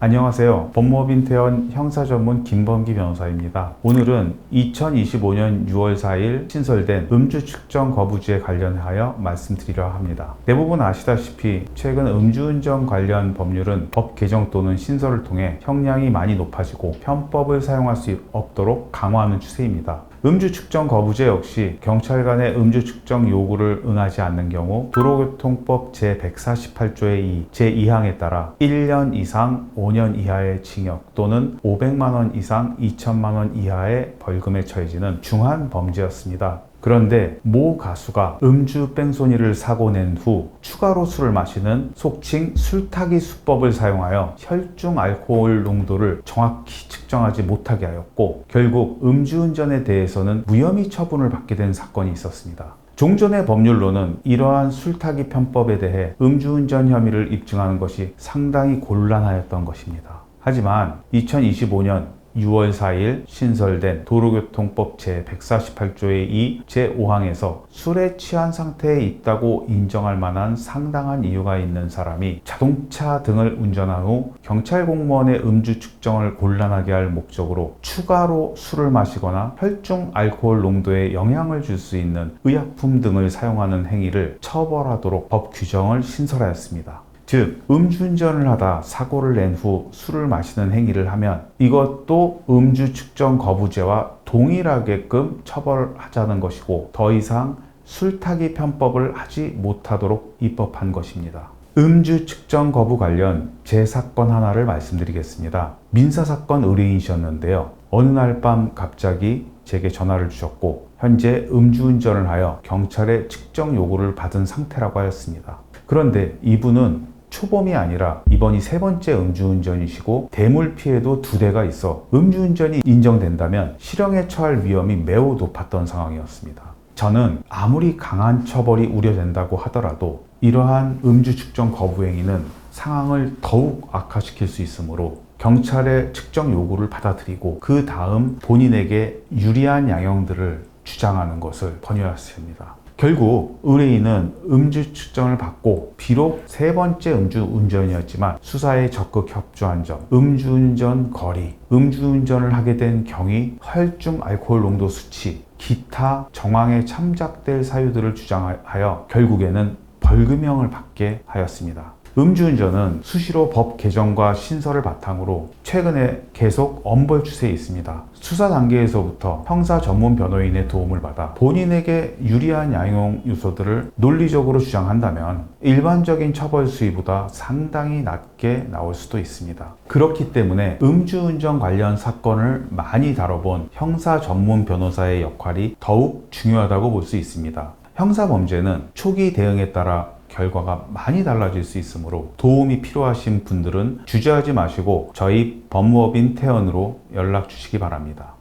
안녕하세요. 법무법인 태원 형사 전문 김범기 변호사입니다. 오늘은 2025년 6월 4일 신설된 음주 측정 거부죄에 관련하여 말씀드리려 합니다. 대부분 아시다시피 최근 음주운전 관련 법률은 법 개정 또는 신설을 통해 형량이 많이 높아지고 편법을 사용할 수 없도록 강화하는 추세입니다. 음주 측정 거부죄 역시 경찰관의 음주 측정 요구를 응하지 않는 경우 도로교통법 제148조의 2, 제2항에 따라 1년 이상 5년 이하의 징역 또는 500만 원 이상 2천만 원 이하의 벌금에 처해지는 중한 범죄였습니다. 그런데 모 가수가 음주 뺑소니를 사고 낸 후 추가로 술을 마시는 속칭 술타기 수법을 사용하여 혈중 알코올 농도를 정확히 측정하지 못하게 하였고 결국 음주운전에 대해서는 무혐의 처분을 받게 된 사건이 있었습니다. 종전의 법률로는 이러한 술타기 편법에 대해 음주운전 혐의를 입증하는 것이 상당히 곤란하였던 것입니다. 하지만 2025년 6월 4일 신설된 도로교통법 제148조의 2 제5항에서 술에 취한 상태에 있다고 인정할 만한 상당한 이유가 있는 사람이 자동차 등을 운전한 후 경찰 공무원의 음주 측정을 곤란하게 할 목적으로 추가로 술을 마시거나 혈중 알코올 농도에 영향을 줄 수 있는 의약품 등을 사용하는 행위를 처벌하도록 법 규정을 신설하였습니다. 즉, 음주운전을 하다 사고를 낸 후 술을 마시는 행위를 하면 이것도 음주 측정 거부죄와 동일하게끔 처벌하자는 것이고 더 이상 술타기 편법을 하지 못하도록 입법한 것입니다. 음주 측정 거부 관련 제 사건 하나를 말씀드리겠습니다. 민사 사건 의뢰인이셨는데요. 어느 날 밤 갑자기 제게 전화를 주셨고 현재 음주운전을 하여 경찰의 측정 요구를 받은 상태라고 하였습니다. 그런데 이분은 초범이 아니라 이번이 세 번째 음주운전이시고 대물 피해도 두 대가 있어 음주운전이 인정된다면 실형에 처할 위험이 매우 높았던 상황이었습니다. 저는 아무리 강한 처벌이 우려된다고 하더라도 이러한 음주 측정 거부 행위는 상황을 더욱 악화시킬 수 있으므로 경찰의 측정 요구를 받아들이고 그 다음 본인에게 유리한 양형들을 주장하는 것을 권유했습니다. 결국 의뢰인은 음주 측정을 받고 비록 세 번째 음주 운전이었지만 수사에 적극 협조한 점, 음주운전 거리, 음주운전을 하게 된 경위, 혈중 알코올 농도 수치, 기타 정황에 참작될 사유들을 주장하여 결국에는 벌금형을 받게 하였습니다. 음주운전은 수시로 법 개정과 신설을 바탕으로 최근에 계속 엄벌 추세에 있습니다. 수사 단계에서부터 형사 전문 변호인의 도움을 받아 본인에게 유리한 양형 요소들을 논리적으로 주장한다면 일반적인 처벌 수위보다 상당히 낮게 나올 수도 있습니다. 그렇기 때문에 음주운전 관련 사건을 많이 다뤄본 형사 전문 변호사의 역할이 더욱 중요하다고 볼 수 있습니다. 형사 범죄는 초기 대응에 따라 결과가 많이 달라질 수 있으므로 도움이 필요하신 분들은 주저하지 마시고 저희 법무법인 태연으로 연락 주시기 바랍니다.